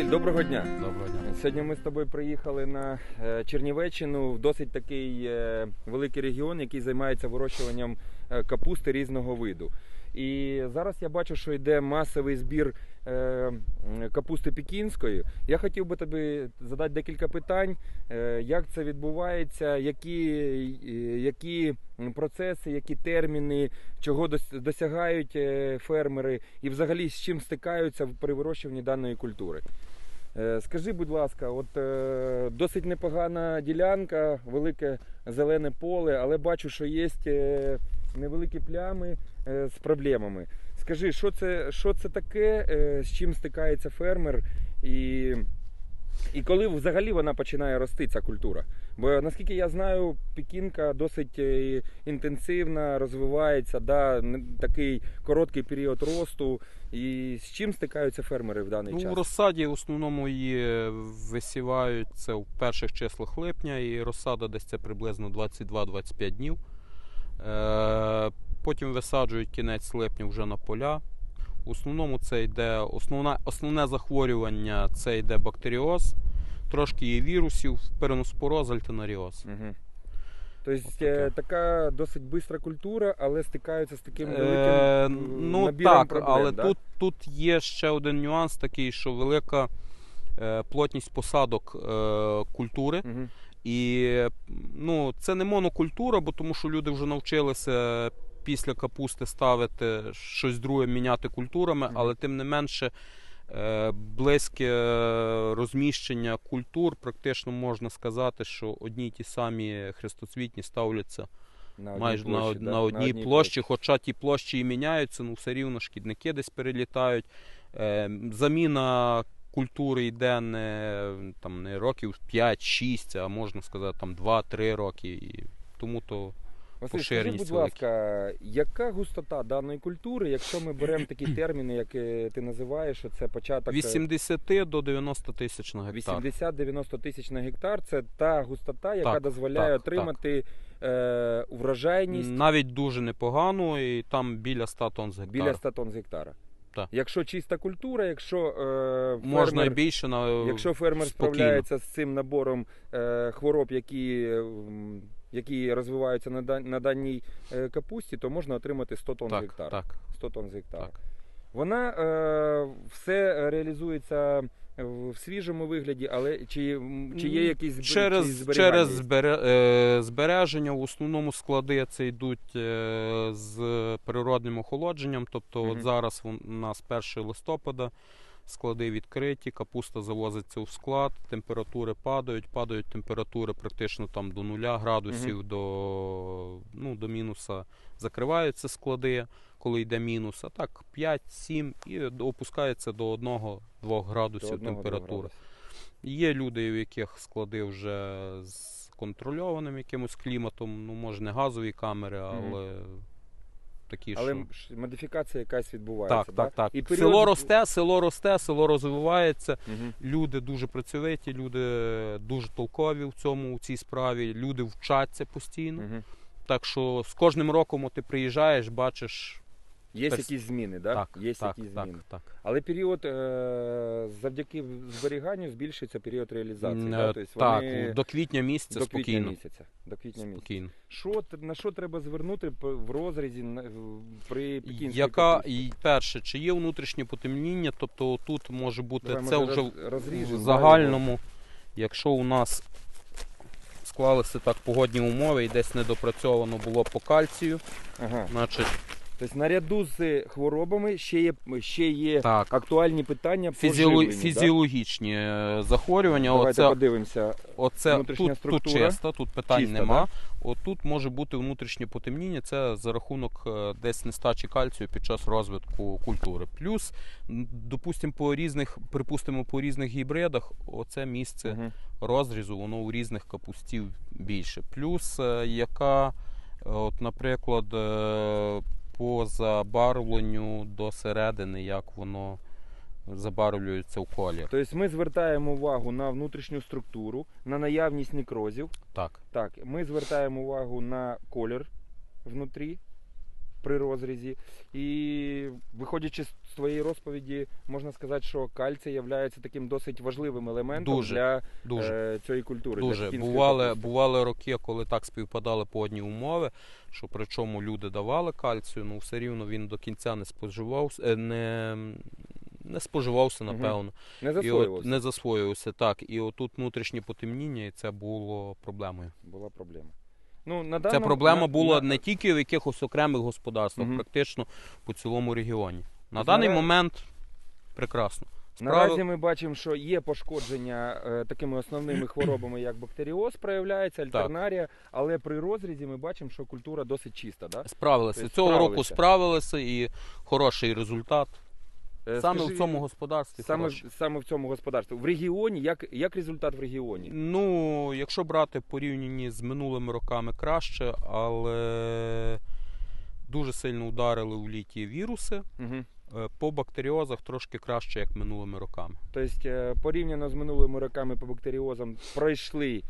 Василь, доброго дня. Доброго дня. Сьогодні ми з тобою приїхали на е, Чернівеччину в досить такий е, великий регіон, який займається вирощуванням е, капусти різного виду. І зараз я бачу, що йде масовий збір е, капусти пекінської. Я хотів би тобі задати декілька питань, е, як це відбувається, які, е, які процеси, які терміни, чого досягають е, фермери і взагалі з чим стикаються при вирощуванні даної культури. Е, Скажи, будь ласка, от досить непогана ділянка, велике зелене поле, але бачу, що є невеликі плями з проблемами. Скажи, що це, що це таке, е, з чим стикається фермер, і, і коли взагалі вона починає рости, ця культура? Бо наскільки я знаю, пекінка досить е, інтенсивна, розвивається, да, такий короткий період росту. І з чим стикаються фермери в даний Ну, час? в розсаді в основному її висівають це в перших числах липня, і розсада десь це приблизно 22-25 днів. Е, потім висаджують кінець липня вже на поля. В основному це йде основна, основне захворювання це йде бактеріоз, трошки є вірусів, переноспороз, альтенаріоз. Угу. Тобто е, така досить бистра культура, але стикаються з таким великим Е, е, ну набіром так, проблем, але да? тут, тут є ще один нюанс такий, що велика е, плотність посадок е, культури. Угу. І ну, це не монокультура, бо тому що люди вже навчилися після капусти ставити щось друге, міняти культурами, але тим не менше е, близьке розміщення культур, практично можна сказати, що одні й ті самі хрестоцвітні ставляться На одній майже на, площі, од- да, на одній площі, хоча ті площі і міняються, ну все рівно шкідники десь перелітають. Е, заміна культури йде не, там, не років 5-6, а можна сказати там 2-3 роки. І тому то Василь, скажи, будь ласка, яка густота даної культури, якщо ми беремо такі терміни, як е, ти називаєш, що це початок е, 80 до 90 тисяч на гектар. 80-90 тисяч на гектар, це та густота, яка Так, дозволяє так, отримати е, врожайність Навіть дуже непогано, і там біля 100 тонн з гектара. біля 100 тонн з гектара. Так. Якщо чиста культура, якщо е, Можна і фермер- більше на Якщо фермер спокійно. справляється з цим набором е, хвороб, які, е, які розвиваються на, дан- на даній е, капусті, то можна отримати 100 тонн з гектара. так, 100 тонн з гектара. так. Вона е, все реалізується в свіжому вигляді, але чи, чи є якісь збер- чи через, зберігання через збере, е, збереження в основному склади це йдуть е, з природним охолодженням. Тобто, Мгм. от зараз у нас 1 листопада. Склади відкриті, капуста завозиться в склад, температури падають, падають температури практично там до 0 градусів, до, ну, до мінуса закриваються склади, коли йде мінус, а так 5-7 і опускається до 1-2 градусів До температури. Є люди, у яких склади вже з контрольованим якимось кліматом, ну може не газові камери, але такі, Але що. модифікація якась відбувається. Так, так, так. І період- Село росте, село росте, село розвивається. Угу. Люди дуже працьовиті, люди дуже толкові в цьому, в цій справі. Люди вчаться постійно. Угу. Так що з кожним роком ти приїжджаєш, бачиш. Є Перс- якісь зміни, да? Так, є так, якісь зміни. так. Але період е, завдяки зберіганню збільшується період реалізації. М, да? е, Тобто так, вони до квітня місяця до квітня спокійно. місяця. До квітня місяця. спокійно. Що, т- на що треба звернути п- в розрізі на- в- при пекінській Яка капусті? і перше, чи є внутрішнє потемніння, тобто тут може бути Давай, це може, вже роз- розріжемо, в да, загальному, якщо у нас склалися так погодні умови і десь недопрацьовано було по кальцію. Ага. значить Тобто наряду з хворобами ще є, ще є так, актуальні питання по живленню, фізіологічні е, захворювання. Давайте Оце, подивимося. оце внутрішня тут, тут чисто, тут питань Чиста, нема. Отут може бути внутрішнє потемніння, це за рахунок е, десь нестачі кальцію під час розвитку культури. Плюс, допустимо, по різних, припустимо, по різних гібридах, оце місце Мгм. розрізу, воно у різних капустів більше. Плюс, е, яка, от, наприклад, по забарвленню до середини, як воно забарвлюється в колір. Тобто ми звертаємо увагу на внутрішню структуру, на наявність некрозів. Так. Так, ми звертаємо увагу на колір внутрі. При розрізі. І виходячи з твоєї розповіді, можна сказати, що кальцій є таким досить важливим елементом Дуже, для Дуже. е, цієї культури. Дуже бували, бували роки, коли так співпадали погодні умови, що причому люди давали кальцію, ну все рівно він до кінця не споживався, е, не, не споживався, напевно. Не І от не засвоювався. Так, і отут внутрішнє потемніння, і це було проблемою. Була проблема. Ну, на Ця даному- проблема на- була на- не тільки в якихось окремих господарствах, Мгм. практично по цілому регіоні. На Тобто даний наразі- момент прекрасно. Наразі ми бачимо, що є пошкодження е, такими основними хворобами, як бактеріоз проявляється, альтернарія, але при розрізі ми бачимо, що культура досить чиста. Да? Справилися. Тобто Цього справилися. року справилися і хороший результат. Е, Саме скажи, в цьому господарстві. саме, саме в цьому господарстві. В регіоні, як, як результат в регіоні? Ну, якщо брати порівнянні з минулими роками краще, але дуже сильно ударили у літі віруси. Угу. По бактеріозах трошки краще, як минулими роками. Тобто, е, порівняно з минулими роками по бактеріозам пройшли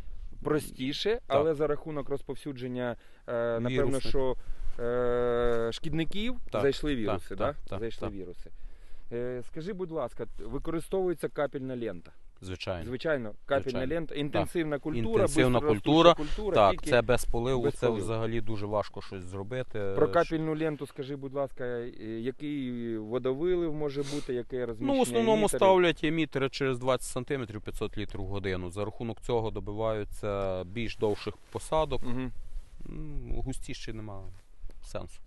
простіше, але за рахунок розповсюдження, напевно, Вірусу. що шкідників Так, зайшли віруси. так, так, зайшли віруси. Е, Скажи, будь ласка, використовується капельна лента? Звичайно. Звичайно, капельна Звичайно. лента, інтенсивна культура, Інтенсивна культура. культура Так, тільки це без поливу, без це поливу. взагалі дуже важко щось зробити. Про капельну ленту скажи, будь ласка, е, який водовилив може бути, яке розміщення? Ну, в основному емітерів? ставлять емітери через 20 см 500 літрів в годину. За рахунок цього добиваються більш довших посадок. М, Густіші немає сенсу.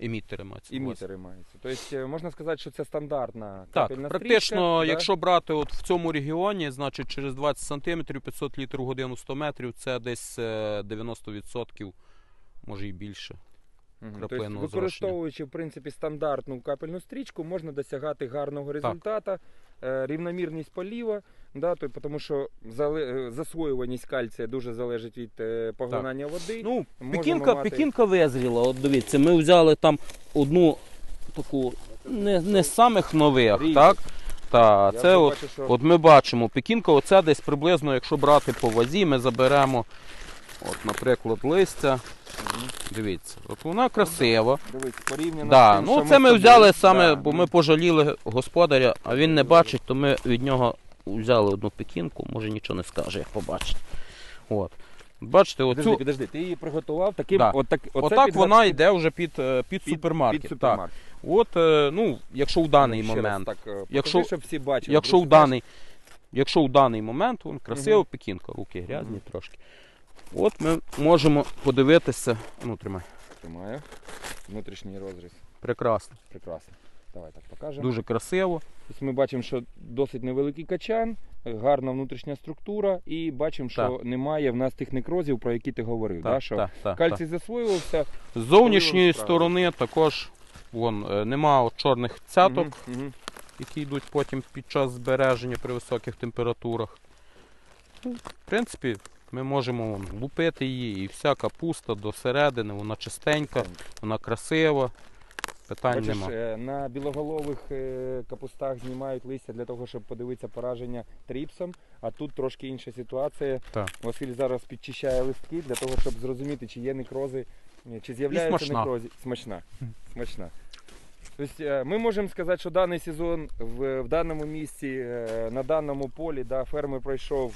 Емітери мають. на. Емітери маються. Тобто е, можна сказати, що це стандартна Так, капельна практично, да? якщо брати от в цьому регіоні, значить через 20 см 500 літрів в годину 100 метрів, це десь е, 90%, може і більше. Тобто, використовуючи в принципі стандартну капельну стрічку, можна досягати гарного результату, е, рівномірність поліва, да, то, тому що зале- е, засвоюваність кальція дуже залежить від е, поглинання води. Ну, Можемо пекінка, мати- пекінка визріла. От дивіться, ми взяли там одну таку не, не з самих нових, Різні. так? Та, Я це от, бачу, що От ми бачимо, пекінка, оце десь приблизно, якщо брати по вазі, ми заберемо, от, наприклад, листя. Дивіться, от вона красива. дивись, порівняно Да, з тим, ну що це ми взяли саме, Да, бо ну, ми пожаліли господаря, а він не бачить, то ми від нього взяли одну пекінку, може нічого не скаже, як побачить. От. Бачите, оцю, підожди, ти її приготував таким, Да. от так, отак під- вона йде вже під, е, під, під- супермаркет. Під Так. От, е, ну, якщо в даний Ще момент, так, е, Якщо- покажи, щоб всі бачили. якщо в даний, якщо в даний момент, вон красива Мгм. пекінка, руки грязні Мгм. трошки. От ми можемо подивитися, ну тримай, Тримаю. Внутрішній розріз. прекрасно, Прекрасно. Давай так покажемо. дуже красиво. Тобто ми бачимо, що досить невеликий качан, гарна внутрішня структура, і бачимо, що немає в нас тих некрозів, про які ти говорив. да? Що так, так, кальцій засвоювався. З зовнішньої сторони також вон, е, нема от чорних цяток, Мгм, мгм. які йдуть потім під час збереження при високих температурах. Ну, В принципі, ми можемо вон, лупити її, і вся капуста до середини, вона чистенька, вона красива, питань Бачиш, нема. е, на білоголових е, капустах знімають листя для того, щоб подивитися пораження тріпсом, а тут трошки інша ситуація. Так. Василь зараз підчищає листки для того, щоб зрозуміти, чи є некрози, е, чи з'являються смачна. некрози. Смачна. Смачна. Тобто е, ми можемо сказати, що даний сезон в, в даному місці, е, на даному полі, да, фермер пройшов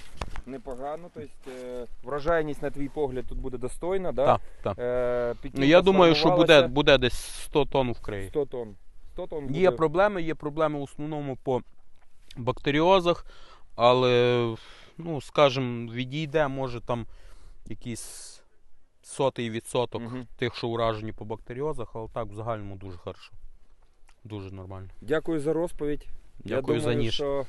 непогано. Тобто е, врожайність, на твій погляд, тут буде достойна. Да? Так, так. Е, Ну, я думаю, що буде, буде десь 100 тонн вкриє. 100 тонн. 100 тонн Є проблеми, є проблеми в основному по бактеріозах, але, ну, скажімо, відійде, може там якийсь сотий відсоток Мгм. тих, що уражені по бактеріозах, але так в загальному дуже хорошо. Дуже нормально. Дякую за розповідь. Дякую Я за думаю, ніж. що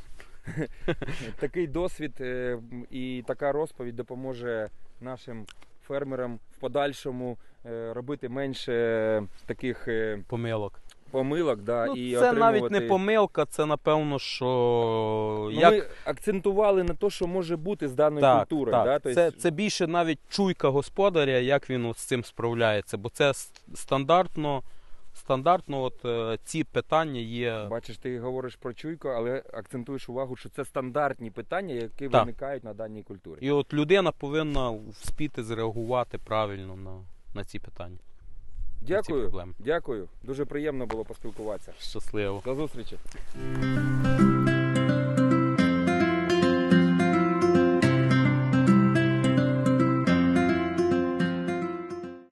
такий досвід е, і така розповідь допоможе нашим фермерам в подальшому е, робити менше таких е, Помилок. помилок. Да, ну, і це навіть не помилка, це напевно, що Ну, як Ми акцентували на те, що може бути з даною так, культурою. так. Да? Тобто, Це, це більше навіть чуйка господаря, як він от з цим справляється. Бо це стандартно, стандартно от, е, ці питання є. Бачиш, ти говориш про чуйку, але акцентуєш увагу, що це стандартні питання, які Так. виникають на даній культурі. І от людина повинна вспіти зреагувати правильно на, на ці питання. ці Дякую. проблеми. Дякую. Дуже приємно було поспілкуватися. Щасливо. До зустрічі.